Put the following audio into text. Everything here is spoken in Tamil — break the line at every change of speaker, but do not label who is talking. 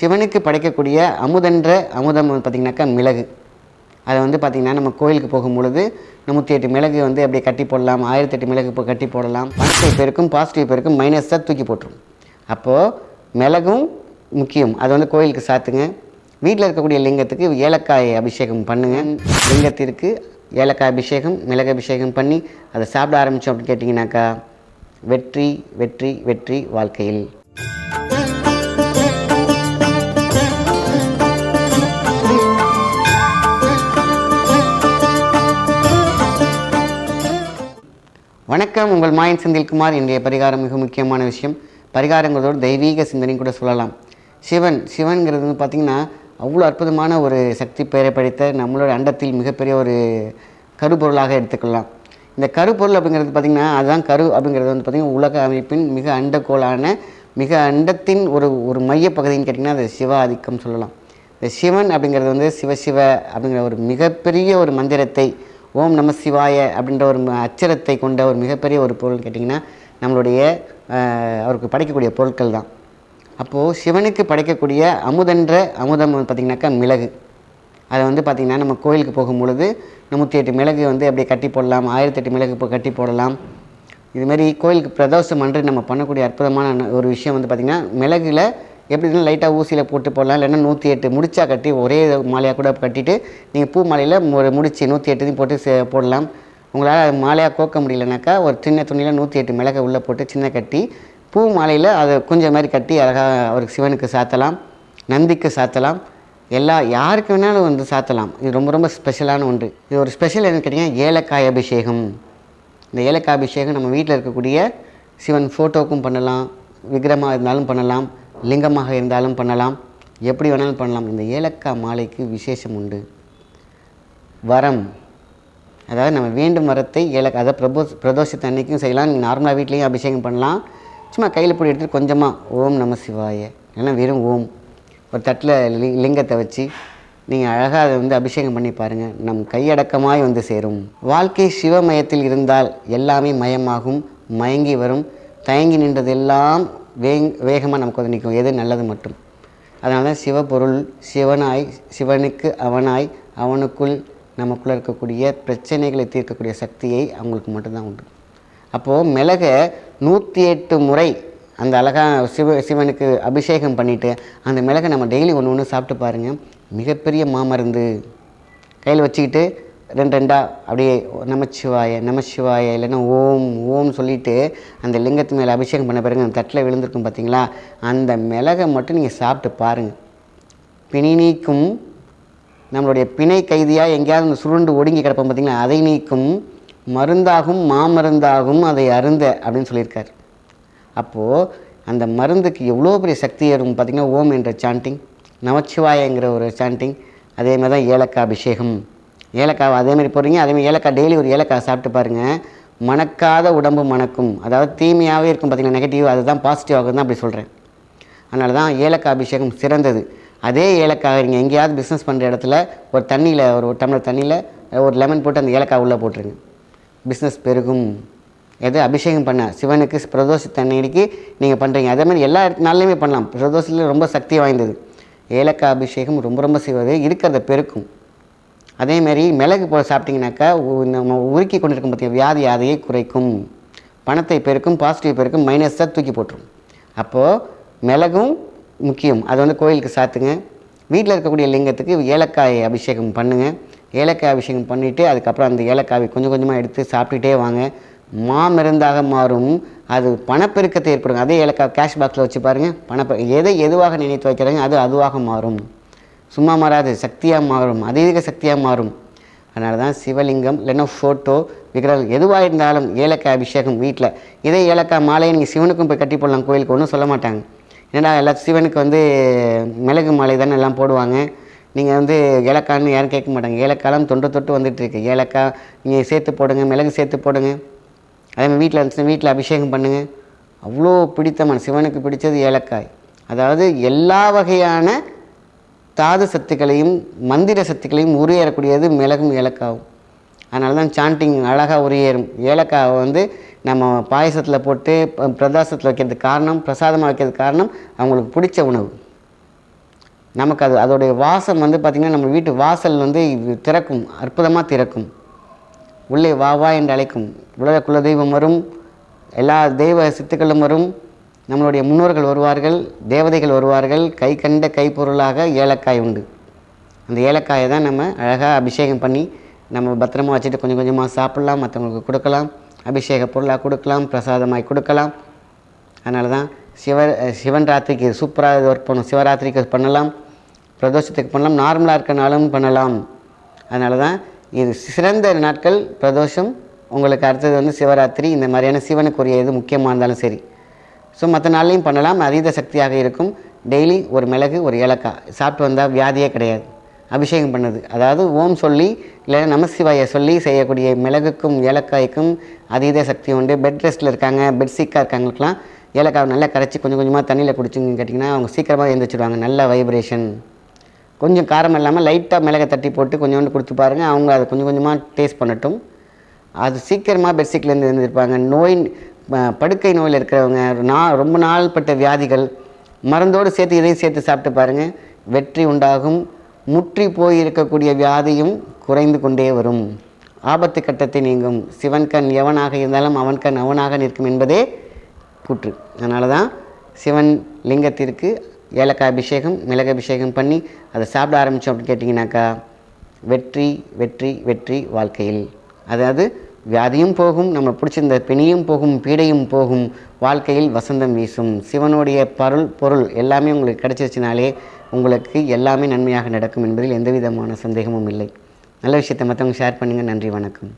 சிவனுக்கு படைக்கக்கூடிய அமுதன்ற அமுதம் பார்த்திங்கனாக்கா மிளகு. அதை வந்து பார்த்திங்கன்னா நம்ம கோயிலுக்கு போகும்பொழுது நூற்றி எட்டு மிளகு வந்து அப்படியே கட்டி போடலாம் ஆயிரத்தி எட்டு மிளகு இப்போ கட்டி போடலாம். பாசிட்டிவ் பேருக்கும் பாசிட்டிவ் பேருக்கும் மைனஸாக தூக்கி போட்டுரும். அப்போது மிளகும் முக்கியம். அதை வந்து கோயிலுக்கு சாத்துங்க. வீட்டில் இருக்கக்கூடிய லிங்கத்துக்கு ஏலக்காய் அபிஷேகம் பண்ணுங்கள் லிங்கத்திற்கு ஏலக்காய் அபிஷேகம் மிளகு அபிஷேகம் பண்ணி அதை சாப்பிட ஆரம்பித்தோம் அப்படின்னு கேட்டிங்கனாக்கா வெற்றி வெற்றி வெற்றி வாழ்க்கையில். வணக்கம். உங்கள் மாயன் செந்தில்குமார். இன்றைய பரிகாரம் மிக முக்கியமான விஷயம். பரிகாரங்கிறதோடு தெய்வீக சிந்தனை கூட சொல்லலாம். சிவன் சிவன்கிறது வந்து பார்த்திங்கன்னா அவ்வளோ அற்புதமான ஒரு சக்தி பெயரை படைத்த நம்மளோட அண்டத்தில் மிகப்பெரிய ஒரு கருப்பொருளாக எடுத்துக்கொள்ளலாம். இந்த கருப்பொருள் அப்படிங்கிறது பார்த்திங்கன்னா அதுதான் கரு அப்படிங்கிறது வந்து பார்த்திங்கன்னா உலக அமைப்பின் மிக அண்டக்கோளான மிக அண்டத்தின் ஒரு ஒரு மையப்பகுதின்னு கேட்டிங்கன்னா அது சிவ ஆதிக்கம் சொல்லலாம். இந்த சிவன் அப்படிங்கிறது வந்து சிவசிவ அப்படிங்கிற ஒரு மிகப்பெரிய ஒரு மந்திரத்தை ஓம் நம சிவாய அப்படின்ற ஒரு ம- அச்சரத்தை கொண்ட ஒரு மிகப்பெரிய ஒரு பொருள் கேட்டிங்கன்னா நம்மளுடைய அவருக்கு படைக்கக்கூடிய பொருட்கள் தான். அப்போது சிவனுக்கு படைக்கக்கூடிய அமுதன்ற அமுதம் பார்த்திங்கனாக்கா மிளகு. அதை வந்து பார்த்திங்கன்னா நம்ம கோயிலுக்கு போகும் பொழுது நூற்றி எட்டு மிளகு வந்து அப்படியே கட்டி போடலாம் ஆயிரத்தெட்டு மிளகு இப்போ கட்டி போடலாம். இதுமாரி கோயிலுக்கு பிரதோஷம் அன்று நம்ம பண்ணக்கூடிய அற்புதமான ஒரு விஷயம் வந்து பார்த்திங்கன்னா மிளகில் எப்படி இருந்தாலும் லைட்டாக ஊசியில் போட்டு போடலாம். இல்லைன்னா நூற்றி எட்டு முடிச்சா கட்டி ஒரே மாலையாக கூட கட்டிட்டு நீங்கள் பூ மாலையில் ஒரு முடிச்சு நூற்றி எட்டுத்தையும் போட்டு சே- போடலாம். உங்களால் மாலையாக கோக்க முடியலனாக்கா ஒரு சின்ன துணியில் நூற்றி எட்டு மிளகை உள்ளே போட்டு சின்ன கட்டி பூ மாலையில் அதை கொஞ்சம் மாதிரி கட்டி அழகாக அவருக்கு சிவனுக்கு சாத்தலாம் நந்திக்கு சாத்தலாம் எல்லா யாருக்கு வேணாலும் வந்து சாத்தலாம். இது ரொம்ப ரொம்ப ஸ்பெஷலான ஒன்று. இது ஒரு ஸ்பெஷல் என்னன்னு கேட்டிங்கன்னா ஏலக்காய் அபிஷேகம். இந்த ஏலக்காய் அபிஷேகம் நம்ம வீட்டில் இருக்கக்கூடிய சிவன் ஃபோட்டோவுக்கும் பண்ணலாம் விக்கிரமாக இருந்தாலும் பண்ணலாம். லிங்கமாக இருந்தாலும் பண்ணலாம். எப்படி வேணாலும் பண்ணலாம். இந்த ஏலக்காய் மாலைக்கு விசேஷம் உண்டு. வரம். அதாவது நம்ம வேண்டும் வரத்தை ஏலக்காய் அதை பிரபோ பிரதோஷத்து அன்னைக்கும் செய்யலாம். நீங்கள் நார்மலாக வீட்லேயும் அபிஷேகம் பண்ணலாம். சும்மா கையில் பிடி எடுத்துட்டு கொஞ்சமாக ஓம் நம சிவாய. இல்லைன்னா வெறும் ஓம். ஒரு தட்டில் லி லிங்கத்தை வச்சு நீங்கள் அழகாக அதை வந்து அபிஷேகம் பண்ணி பாருங்கள் நம் கையடக்கமாய் வந்து சேரும். வாழ்க்கை சிவமயத்தில் இருந்தால் எல்லாமே மயமாகும் மயங்கி வரும். தயங்கி நின்றதெல்லாம் வேங் வேகமாக நமக்கு வந்து நிற்கும். எது நல்லது மட்டும். அதனால தான் சிவபொருள் சிவனாய் சிவனுக்கு அவனாய் அவனுக்குள் நமக்குள்ளே இருக்கக்கூடிய பிரச்சனைகளை தீர்க்கக்கூடிய சக்தியை அவங்களுக்கு மட்டும்தான் உண்டு. அப்போது மிளகை நூற்றி எட்டு முறை அந்த அழகாக சிவ சிவனுக்கு அபிஷேகம் பண்ணிவிட்டு அந்த மிளகை நம்ம டெய்லி ஒன்று ஒன்று சாப்பிட்டு பாருங்கள் மிகப்பெரிய மாமருந்து. கையில் வச்சுக்கிட்டு ரெண்டு ரெண்டா அப்படியே நமச்சிவாய நமச்சிவாய இல்லைன்னா ஓம் ஓம் சொல்லிட்டு அந்த லிங்கத்து மேலே அபிஷேகம் பண்ண பிறகு அந்த தட்டில் விழுந்திருக்கும் பார்த்தீங்களா அந்த மிளகை மட்டும் நீங்கள் சாப்பிட்டு பாருங்கள் பிணி நீக்கும் நம்மளுடைய பிணை கைதியாக எங்கேயாவது அந்த சுருண்டு ஒடுங்கி கிடப்போம் பார்த்தீங்களா அதை நீக்கும். மருந்தாகும் மாமருந்தாகும் அதை அருந்த அப்படின்னு சொல்லியிருக்கார். அப்போது அந்த மருந்துக்கு எவ்வளோ பெரிய சக்தி ஏறும் பார்த்திங்கன்னா ஓம் என்ற சாண்டிங் நமச்சிவாயங்கிற ஒரு சாண்டிங் அதே மாதிரி தான் ஏலக்காய் அபிஷேகம். ஏலக்காய் அதேமாதிரி போடுறீங்க அதேமாதிரி ஏலக்காய் டெய்லி ஒரு ஏலக்காய் சாப்பிட்டு பாருங்கள் மணக்காத உடம்பு மணக்கும். அதாவது தீமையாகவே இருக்கும் பார்த்திங்கன்னா நெகட்டிவ் அதுதான் பாசிட்டிவ் தான் அப்படி சொல்கிறேன் அதனால தான் ஏலக்காய் அபிஷேகம் சிறந்தது. அதே ஏலக்காய் நீங்கள் எங்கேயாவது பிஸ்னஸ் பண்ணுற இடத்துல ஒரு தண்ணியில் ஒரு டம்ளர் தண்ணியில் ஒரு லெமன் போட்டு அந்த ஏலக்காய் உள்ளே போட்டுருங்க. பிஸ்னஸ் பெருகும். எது அபிஷேகம் பண்ண சிவனுக்கு பிரதோஷ தண்ணீருக்கு நீங்கள் பண்ணுறீங்க அதே மாதிரி எல்லா நாள்லையுமே பண்ணலாம். பிரதோஷத்தில் ரொம்ப சக்தி வாய்ந்தது. ஏலக்காய் அபிஷேகம் ரொம்ப ரொம்ப சிவது இருக்கிறத பெருக்கும். அதேமாரி மிளகு போல் சாப்பிட்டீங்கன்னாக்கா நம்ம உருக்கி கொண்டிருக்கும் பற்றிய வியாதி அதையே குறைக்கும். பணத்தை பெருக்கும் பாசிட்டிவ் பெருக்கும் மைனஸ் தான் தூக்கி போட்டுரும். அப்போது மிளகும் முக்கியம். அது வந்து கோயிலுக்கு சாத்துங்க. வீட்டில் இருக்கக்கூடிய லிங்கத்துக்கு ஏலக்காய் அபிஷேகம் பண்ணுங்கள் ஏலக்காய் அபிஷேகம் பண்ணிவிட்டு அதுக்கப்புறம் அந்த ஏலக்காயை கொஞ்சம் கொஞ்சமாக எடுத்து சாப்பிட்டுட்டே வாங்க. மாமருந்தாக மாறும். அது பணப்பெருக்கத்தை ஏற்படுங்க. அதே ஏலக்காய் கேஷ் பாக்ஸில் வச்சு பாருங்கள் பணப்பெ எதை எதுவாக நினைத்து வைக்கிறாங்க அது அதுவாக மாறும். சும்மா மாறாது சக்தியாக மாறும் அதீத சக்தியாக மாறும். அதனால தான் சிவலிங்கம் இல்லைன்னா ஃபோட்டோ விக்கிரகம் எதுவாக இருந்தாலும் ஏலக்காய் அபிஷேகம் வீட்டில் இதே ஏலக்காய் மாலையை நீங்கள் சிவனுக்கும் போய் கட்டி போடலாம் கோயிலுக்கு ஒன்றும் சொல்ல மாட்டாங்க. ஏன்னா எல்லா சிவனுக்கு வந்து மிளகு மாலை தானே எல்லாம் போடுவாங்க? நீங்கள் வந்து ஏலக்காய்னு யாரும் கேட்க மாட்டாங்க. ஏலக்காயெலாம் தொன்று தொட்டு வந்துட்டுருக்கு. ஏலக்காய் நீங்கள் சேர்த்து போடுங்க மிளகு சேர்த்து போடுங்க. அதே மாதிரி வீட்டில் இருந்துச்சு வீட்டில் அபிஷேகம் பண்ணுங்கள் அவ்வளோ பிடித்தமான சிவனுக்கு பிடிச்சது ஏலக்காய். அதாவது எல்லா வகையான தாது சத்துக்களையும் மந்திர சத்துக்களையும் உரியேறக்கூடியது மிளகும் ஏலக்காவும். அதனால தான் சாண்டிங் அழகாக உரியேறும். ஏலக்காவை வந்து நம்ம பாயசத்தில் போட்டு பிரதாசத்தில் வைக்கிறதுக்கு காரணம் பிரசாதமாக வைக்கிறதுக்கு காரணம் அவங்களுக்கு பிடிச்ச உணவு. நமக்கு அது அதோடைய வாசம் வந்து பார்த்திங்கன்னா நம்ம வீட்டு வாசல் வந்து திறக்கும் அற்புதமாக திறக்கும். உள்ளே வா வா என்று அழைக்கும். உலக குலதெய்வம் வரும் எல்லா தெய்வ சித்துக்களும் வரும். நம்மளுடைய முன்னோர்கள் வருவார்கள் தேவதைகள் வருவார்கள் கை கண்ட கைப்பொருளாக ஏலக்காய் உண்டு. அந்த ஏலக்காயை தான் நம்ம அழகாக அபிஷேகம் பண்ணி நம்ம பத்திரமா வச்சுட்டு கொஞ்சம் கொஞ்சமாக சாப்பிட்லாம் மற்றவங்களுக்கு கொடுக்கலாம் அபிஷேக பொருளாக கொடுக்கலாம் பிரசாதமாய் கொடுக்கலாம். அதனால தான் சிவ சிவன் ராத்திரிக்கு சூப்பராக இது ஒர்க் பண்ணும் சிவராத்திரிக்கு பண்ணலாம் பிரதோஷத்துக்கு பண்ணலாம் நார்மலாக இருக்க நாளும் பண்ணலாம். அதனால தான் இது சிறந்த நாட்கள் பிரதோஷம் உங்களுக்கு அடுத்தது வந்து சிவராத்திரி இந்த மாதிரியான சிவனுக்குரிய இது முக்கியமாக இருந்தாலும் சரி. ஸோ மற்ற நாள்லையும் பண்ணலாம். அதீத சக்தியாக இருக்கும். டெய்லி ஒரு மிளகு ஒரு ஏலக்காய். சாப்பிட்டு வந்தால் வியாதியே கிடையாது. அபிஷேகம் பண்ணது. அதாவது ஓம் சொல்லி இல்லை நமசிவாயை சொல்லி செய்யக்கூடிய மிளகுக்கும் ஏலக்காய்க்கும் அதீத சக்தி உண்டு. பெட் ரெஸ்ட்டில் இருக்காங்க பெட் சீக்காக இருக்காங்களுக்கெல்லாம் ஏலக்காய் நல்லா கரைச்சி கொஞ்சம் கொஞ்சமாக தண்ணியில் குடிச்சிங்கன்னு கேட்டிங்கன்னா அவங்க சீக்கிரமாக எழுந்திரிச்சிடுவாங்க நல்ல வைப்ரேஷன் கொஞ்சம் காரம் இல்லாமல் லைட்டாக மிளகை தட்டி போட்டு கொஞ்சோண்டு கொடுத்து பாருங்கள் அவங்க அதை கொஞ்சம் கொஞ்சமாக டேஸ்ட் பண்ணட்டும். அது சீக்கிரமாக பெட்ஷீட்லேருந்து இருந்திருப்பாங்க நோய் படுக்கை நோயில் இருக்கிறவங்க நா ரொம்ப நாள் பட்ட வியாதிகள் மருந்தோடு சேர்த்து இதையும் சேர்த்து சாப்பிட்டு பாருங்கள் வெற்றி உண்டாகும். முற்றி போய் இருக்கக்கூடிய வியாதியும் குறைந்து கொண்டே வரும். ஆபத்து கட்டத்தை நீங்கும். சிவன் கண் எவனாக இருந்தாலும் அவன் கண் அவனாக நிற்கும் என்பதே கூற்று. அதனால தான் சிவன் லிங்கத்திற்கு ஏலக்காய் அபிஷேகம் மிளகு அபிஷேகம் பண்ணி அதை சாப்பிட ஆரம்பித்தோம் அப்படின்னு கேட்டிங்கனாக்கா வெற்றி வெற்றி வெற்றி வாழ்க்கையில். அதாவது வியாதியும் போகும் நம்ம பிடிச்சிருந்த பிணியும் போகும் பீடையும் போகும் வாழ்க்கையில் வசந்தம் வீசும். சிவனுடைய பருள் பொருள் எல்லாமே உங்களுக்கு கிடைச்சிருச்சுனாலே உங்களுக்கு எல்லாமே நன்மையாக நடக்கும் என்பதில் எந்தவிதமான சந்தேகமும் இல்லை. நல்ல விஷயத்தை மற்றவங்க ஷேர் பண்ணுங்கள் நன்றி வணக்கம்.